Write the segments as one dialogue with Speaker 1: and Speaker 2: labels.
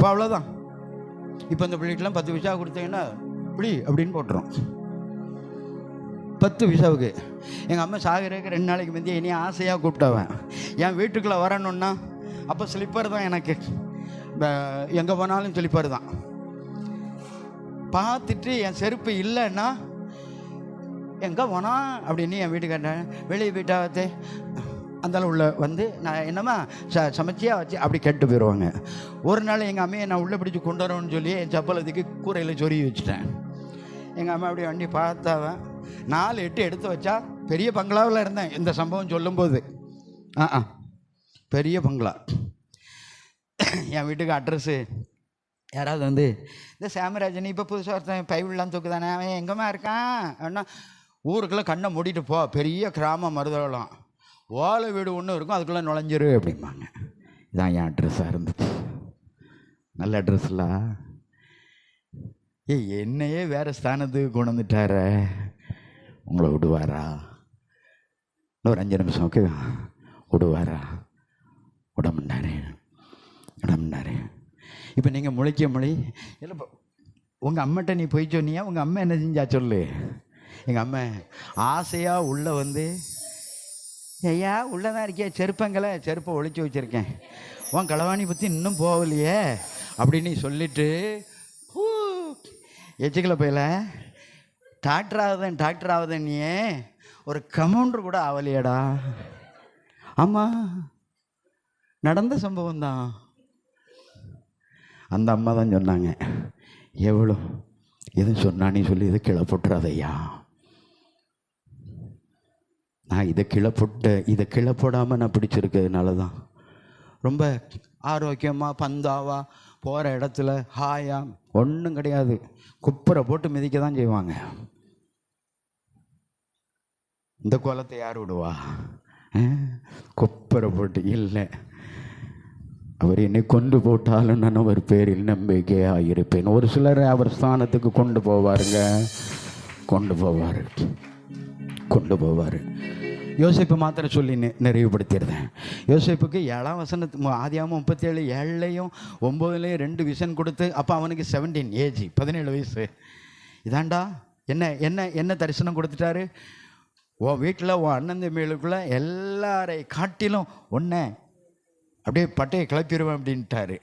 Speaker 1: அப்போ அவ்வளோதான் இப்போ இந்த பிள்ளைக்கெலாம் பத்து விசா கொடுத்தீங்கன்னா இப்படி அப்படின்னு போட்டுரும். பத்து விசாவுக்கு. எங்கள் அம்மா சாகரக்கு ரெண்டு நாளைக்கு முந்தைய இனி ஆசையாக கூப்பிட்டவன். என் வீட்டுக்குள்ளே வரணுன்னா அப்போ ஸ்லிப்பர் தான் எனக்கு. எங்கே போனாலும் ஸ்லிப்பர் தான். பார்த்துட்டு என் செருப்பு இல்லைன்னா எங்கே போனா அப்படின்னு என் வீட்டுக்காரன் வெளியே போயிட்டாவத்தே அந்தால உள்ள வந்து நான் என்னம்மா ச சமைச்சியா வச்சு அப்படி கேட்டு போயிடுவாங்க ஒரு நாள் எங்கள் அம்மையை நான் உள்ளே பிடிச்சி கொண்டு வரணும்னு சொல்லி என் சப்பலத்துக்கு கூரையில் சொருகி வச்சுட்டேன். எங்கள் அம்மா அப்படி வண்டி பார்த்தாவன் நாலு எட்டு எடுத்து வச்சா பெரிய பங்களாவில் இருந்தேன். இந்த சம்பவம் சொல்லும்போது. ஆ ஆ பெரிய பங்களா. என் வீட்டுக்கு அட்ரஸ்ஸு யாராவது வந்து இந்த சாமராஜன் இப்போ புதுசாக ஒருத்தன் பைவில்லாம் தூக்குதானே? அவன் எங்கேம்மா இருக்கான்? அப்படின்னா ஊருக்குள்ளே கண்ணை மூடிட்டு போ. பெரிய கிராம மருதவளம் ஓலை வீடு ஒன்று இருக்கும் அதுக்குள்ளே நுழைஞ்சிரு அப்படிம்பாங்க. இதான் என் அட்ரெஸ்ஸாக இருந்துச்சு. நல்ல அட்ரெஸ்ல ஏய் என்னையே வேறு ஸ்தானத்துக்கு கொண்டு வந்துட்டார. உங்களை விடுவாரா? இன்னும் ஒரு அஞ்சு நிமிஷம் ஓகே விடுவாரா? விடமுண்டாரு விடமுண்டாரு இப்போ நீங்கள் முழிக்க மொழி. இல்லை உங்கள் அம்மாட்ட நீ போய் சொன்னியா? உங்கள் அம்மா என்ன செஞ்சா சொல்லு. எங்கள் அம்மா ஆசையாக உள்ளே வந்து ஐயா உள்ளே தான் இருக்கியா செருப்பங்களை செருப்பை ஒழிச்சு வச்சுருக்கேன். உன் களவாணி பற்றி இன்னும் போகலையே அப்படின்னு சொல்லிட்டு ஹூ, எச்சுக்கல போயில. டாக்டர் ஆகுதன் டாக்டர் ஆகுதன் நீ ஒரு கமௌண்டர் கூட ஆகலையேடா. ஆமாம் நடந்த சம்பவம் தான். அந்த அம்மா தான் சொன்னாங்க எவ்வளோ? எதுவும் சொன்னானே சொல்லி இதை கீழே நான் இதை கீழே போட்ட இதை கீழே போடாமல் நான் பிடிச்சிருக்கிறதுனால தான் ரொம்ப ஆரோக்கியமாக பந்தாவா போகிற இடத்துல ஹாயா ஒன்றும் கிடையாது. குப்பரை போட்டு மிதிக்க தான் செய்வாங்க. இந்த கோலத்தை யார் விடுவா? குப்பரை போட்டு இல்லை. அவர் என்னை கொண்டு போட்டாலும் நான் அவர் பேரில் நம்பிக்கையாக இருப்பேன் ஒரு சிலரை அவர் ஸ்தானத்துக்கு கொண்டு போவாருங்க. கொண்டு போவார். கொண்டு போவார். யோசிப்பு மாத்திரம் சொல்லி நிறைவுபடுத்திடுறேன். யோசிப்புக்கு ஏழாம் வசனத்து ஆதியாம முப்பத்தி ஏழு ஏழுலையும் ஒம்போதுலேயும் ரெண்டு விஷன் கொடுத்து அப்போ அவனுக்கு செவன்டீன் ஏஜ் பதினேழு வயசு. இதாண்டா என்ன என்ன என்ன தரிசனம் கொடுத்துட்டாரு? உன் வீட்டில் உன் அண்ணன் தம்பிகளுக்குள்ள எல்லாரை காட்டிலும் ஒன்றை அப்படியே பட்டையை கிளப்பிடுவேன் அப்படின்ட்டாரு.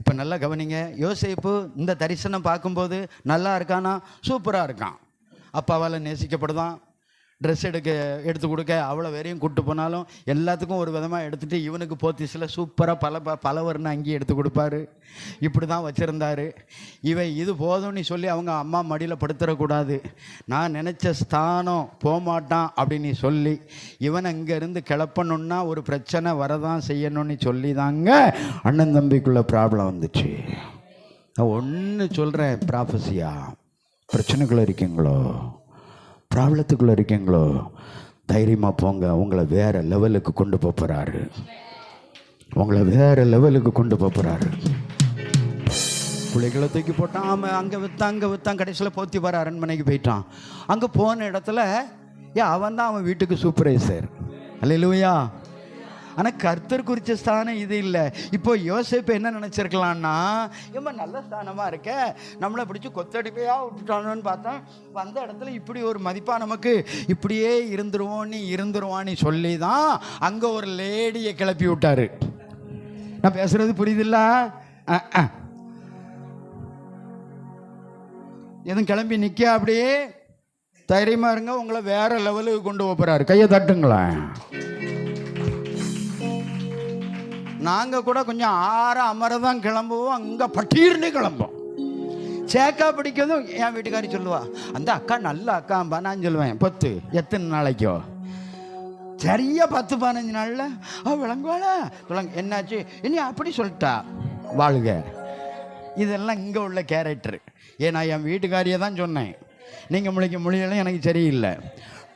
Speaker 1: இப்போ நல்லா கவனிங்க யோசிப்பு இந்த தரிசனம் பார்க்கும்போது நல்லா இருக்கானா? சூப்பராக இருக்கான். அப்பாவால் நேசிக்கப்படுதான் ட்ரெஸ் எடுக்க எடுத்து கொடுக்க அவ்வளோ வரையும் கூப்பிட்டு போனாலும் எல்லாத்துக்கும் ஒரு விதமாக எடுத்துகிட்டு இவனுக்கு போத்திஸில் சூப்பராக பல ப பல வர்ண அங்கி எடுத்து கொடுப்பாரு. இப்படி தான் வச்சுருந்தாரு. இவன் இது போதும்னு சொல்லி அவங்க அம்மா மடியில் படுத்துறக்கூடாது. நான் நினச்ச ஸ்தானம் போகமாட்டான் அப்படின்னு சொல்லி இவன் அங்கேருந்து கிளப்பணுன்னா ஒரு பிரச்சனை வரதான் செய்யணும்னு சொல்லி தாங்க அண்ணன் தம்பிக்குள்ளே ப்ராப்ளம் வந்துச்சு. நான் ஒன்று சொல்கிறேன் ப்ராஃபஸியா பிரச்சனைக்குள்ளே இருக்கீங்களோ? ப்ராப்ளத்துக்குள்ளே இருக்கீங்களோ தைரியமாக போங்க. உங்களை வேறு லெவலுக்கு கொண்டு போகிறாரு உங்களை வேறு லெவலுக்கு கொண்டு போகிறாரு பிள்ளைகளை தூக்கி போட்டான் அவன் அங்கே விற்றான் அங்கே விற்றான் கடைசியில் போத்தி வர அரண்மனைக்கு போயிட்டான். அங்கே போன இடத்துல ஏ அவன் தான் அவன் வீட்டுக்கு சூப்பர்வைசர் அல்லையா ஆனால் கர்த்தர் குறித்த ஸ்தானம் இது இல்லை. இப்போ யோசிப்பு என்ன நினச்சிருக்கலான்னா ஏம்மா நல்ல ஸ்தானமாக இருக்க? நம்மளை பிடிச்சி கொத்தடிப்பையாக விட்டுட்டானோன்னு பார்த்தா வந்த இடத்துல இப்படி ஒரு மதிப்பாக நமக்கு இப்படியே இருந்துருவோன்னு இருந்துருவான்னு சொல்லி தான் அங்கே ஒரு லேடியை கிளப்பி விட்டாரு. நான் பேசுறது புரியுதில்ல? எதுவும் கிளம்பி நிற்க அப்படியே? தைரியமாக இருங்க உங்களை வேற லெவலுக்கு கொண்டு போகிறாரு கையை தட்டுங்களேன். நாங்கள் கூட கொஞ்சம் ஆற அமரதான் கிளம்புவோம் அங்கே பட்டீர்னு கிளம்போம் சேக்கா பிடிக்கிறதும் என் வீட்டுக்காரி சொல்லுவா அந்த அக்கா நல்ல அக்காம்பா நான் சொல்லுவேன் பத்து எத்தனை நாளைக்கோ? சரியா பத்து பதினஞ்சு நாளில். அவ விளங்குவாள. விளங்கு என்னாச்சு? இனி அப்படி சொல்லிட்டா. வாழ்க. இதெல்லாம் இங்கே உள்ள கேரக்டர். ஏன்னா நான் என் வீட்டுக்காரியை தான் சொன்னேன். நீங்கள் முழிக்க மொழியெல்லாம் எனக்கு சரியில்லை.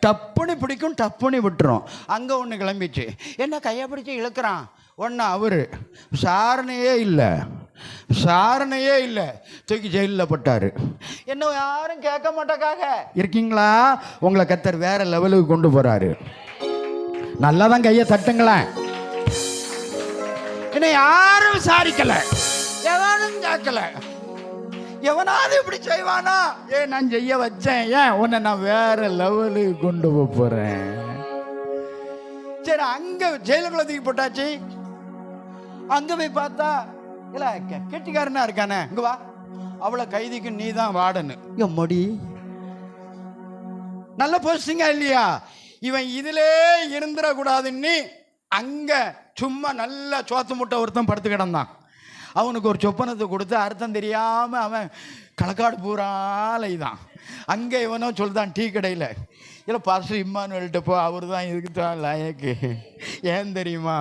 Speaker 1: டப்புன்னு பிடிக்கும் டப்புன்னு விட்டுரும். அங்கே ஒன்று கிளம்பிச்சு. என்ன கையை பிடிச்சி இழுக்கிறான்? ஒன்று அவர். விசாரணையே இல்லை. விசாரணையே இல்லை. தூக்கி ஜெயிலில் போட்டார். என்ன யாரும் கேட்க மாட்டக்காக? இருக்கீங்களா? உங்களை கத்தர் வேற லெவலுக்கு கொண்டு போகிறாரு நல்லா தான் கையை தட்டுங்களேன். என்ன யாரும் விசாரிக்கல. எவனும் கேட்கல. எவனாவது இப்படி செய்வானா? ஏ நான் செய்ய வச்சேன்? ஏன் உன்னை நான் வேற லெவலுக்கு கொண்டு போக போறேன்? சரி அங்க ஜெயிலுக்குள்ள தூக்கி போட்டாச்சு. அங்க போய் பார்த்தா இல்ல கெட்டிக்காரனா இருக்கானே இங்க வா. அவளை கைதிக்கு நீ தான் வாடனு எம்மடி நல்ல போஸ்டிங்கா இல்லையா? இவன் இதிலே இருந்துடக்கூடாதுன்னு அங்க சும்மா நல்ல சோத்து முட்டை ஒருத்தன் படுத்து கிடந்தான். அவனுக்கு ஒரு சொப்பனத்தை கொடுத்து அர்த்தம் தெரியாம அவன் களக்காடு பூராலை தான் அங்கே இவனோ சொல்லுதான் டீ கடையில் இல்லை பாஸ்டர் இம்மானுவல்கிட்ட போ அவர் தான் இதுக்கு தான் ஏன் தெரியுமா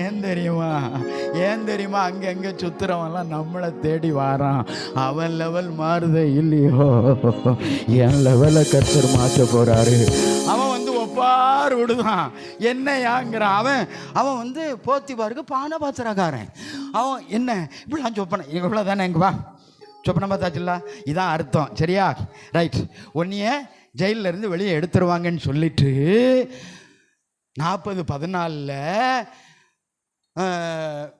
Speaker 1: ஏன் தெரியுமா ஏன் தெரியுமா அங்கே எங்கே சுத்துறவன்லாம் நம்மளை தேடி வாரான் அவன் லெவல் மாறுதே இல்லையோ என் லெவலை கத்தர் மாற்ற போறாரு அவன் வந்து ஒப்பார் விடுதான் என்னையாங்கிறான் அவன் அவன் வந்து போத்திபாருக்கு பானை பாத்திரக்காரன் அவன் என்ன இப்படிலாம் சொப்பன இவ்வளோ தானே இங்கே வா சொப்பனம் பார்த்தாச்சுல்ல இதான் அர்த்தம். சரியா? ரைட் ஒன்னிய ஜெயிலிருந்து இருந்து வெளியே எடுத்துருவாங்கன்னு சொல்லிட்டு நாற்பது பதினாலில்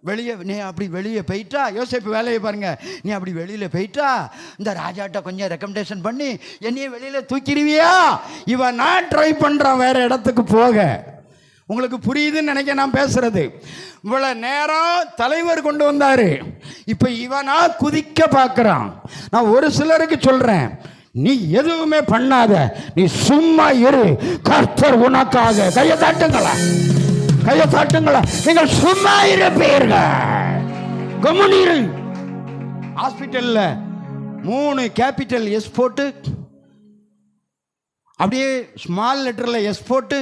Speaker 1: வெளியே நீ அப்படி வெளியே போயிட்டா? யோசிப்பு வேலையை பாருங்க. நீ அப்படி வெளியில் போயிட்டா? இந்த ராஜாட்ட கொஞ்சம் ரெக்கமெண்டேஷன் பண்ணி என்னையே வெளியில் தூக்கிடுவியா? இவன் நான் ட்ரை பண்ணுறான் வேறு இடத்துக்கு போக. உங்களுக்கு புரியுதுன்னு நினைக்க நான் பேசுறது. இவ்வளோ நேரம் தலைவர் கொண்டு வந்தார். இப்போ இவனா குதிக்க பார்க்கறான் நான் ஒரு சிலருக்கு சொல்கிறேன் நீ எதுவுமே பண்ணாத. நீ சும்மா இரு. கர்த்தர் உனக்காக. கையை தாட்டுங்களா? கையை தாட்டுங்களா? நீங்கள் சும்மா இருப்பீர்கள். கம்முனீரு. ஹாஸ்பிட்டலில் மூணு கேபிட்டல் எஸ் போட்டு அப்படியே ஸ்மால் லெட்டரில் எஸ் போட்டு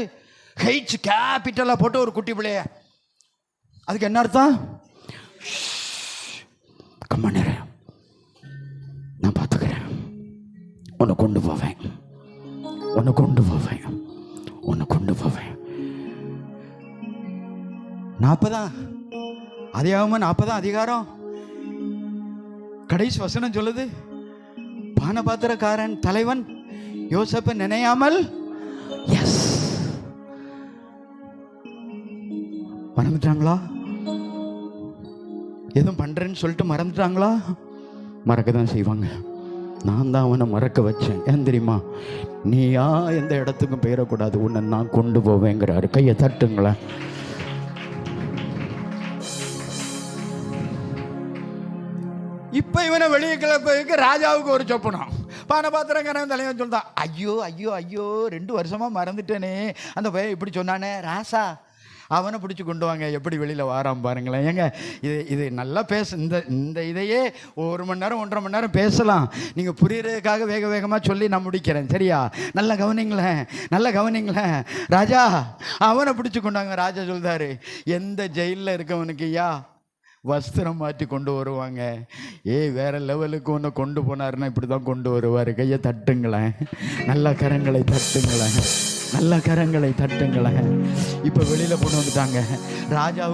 Speaker 1: ஹெச் கேபிட்டலாக போட்டு ஒரு குட்டி பிள்ளைய. அதுக்கு என்ன அர்த்தம்? கம்மனரு நான் பார்த்துக்கிறேன். உன்னை கொண்டு போவேன். உன்னை கொண்டு போவேன். உன்னை கொண்டு போவேன். நாற்பதான் அதிகாரமா நாற்பதான் அதிகாரம்? கடைசி வசனம் சொல்லுது. பானபாத்திரக்காரன் தலைவன் யோசப்பை நினையாமல் எஸ் மறந்துட்டாங்களா? எதுவும் பண்றேன்னு சொல்லிட்டு மறந்துட்டாங்களா? மறக்க தான் செய்வாங்க. நான் தான் அவனை மறக்க வச்சேன். ஏன் தெரியுமா? நீயா எந்த இடத்துக்கும் போயிடக்கூடாது. உன்னை நான் கொண்டு போவேங்கிறாரு. கையை தட்டுங்களேன். இப்ப இவனை வெளியே கிளப்பதுக்கு ராஜாவுக்கு ஒரு சொப்பனம். பானபாத்திரக்காரன் தலைவன் சொல்லிட்டான் ஐயோ ஐயோ ஐயோ ரெண்டு வருஷமா மறந்துட்டேனே. அந்த பையன் இப்படி சொன்னானே ராசா அவனை பிடிச்சி கொண்டு வாங்க. எப்படி வெளியில் வாரான் பாருங்களேன். ஏங்க இது இது நல்லா பேச இந்த இந்த இதையே ஒரு மணி நேரம் ஒன்றரை மணி நேரம் பேசலாம். நீங்கள் புரியறதுக்காக வேக வேகமாக சொல்லி நான் முடிக்கிறேன். சரியா? நல்லா கவனிங்களேன் நல்லா கவனிங்களேன் ராஜா அவனை பிடிச்சி கொண்டாங்க ராஜா சொல்கிறாரு எந்த ஜெயிலில் இருக்கவனுக்கு ஐயா வஸ்திரம் மாற்றி கொண்டு வருவாங்க. ஏய் வேற லெவலுக்கு ஒன்று கொண்டு போனாருன்னா இப்படி தான் கொண்டு வருவார். கையை தட்டுங்களேன். நல்ல கரங்களை தட்டுங்களேன். நல்ல கரங்களை தட்டுங்களேன் இப்போ வெளியில் கொண்டு வந்துட்டாங்க. ராஜாவுக்கு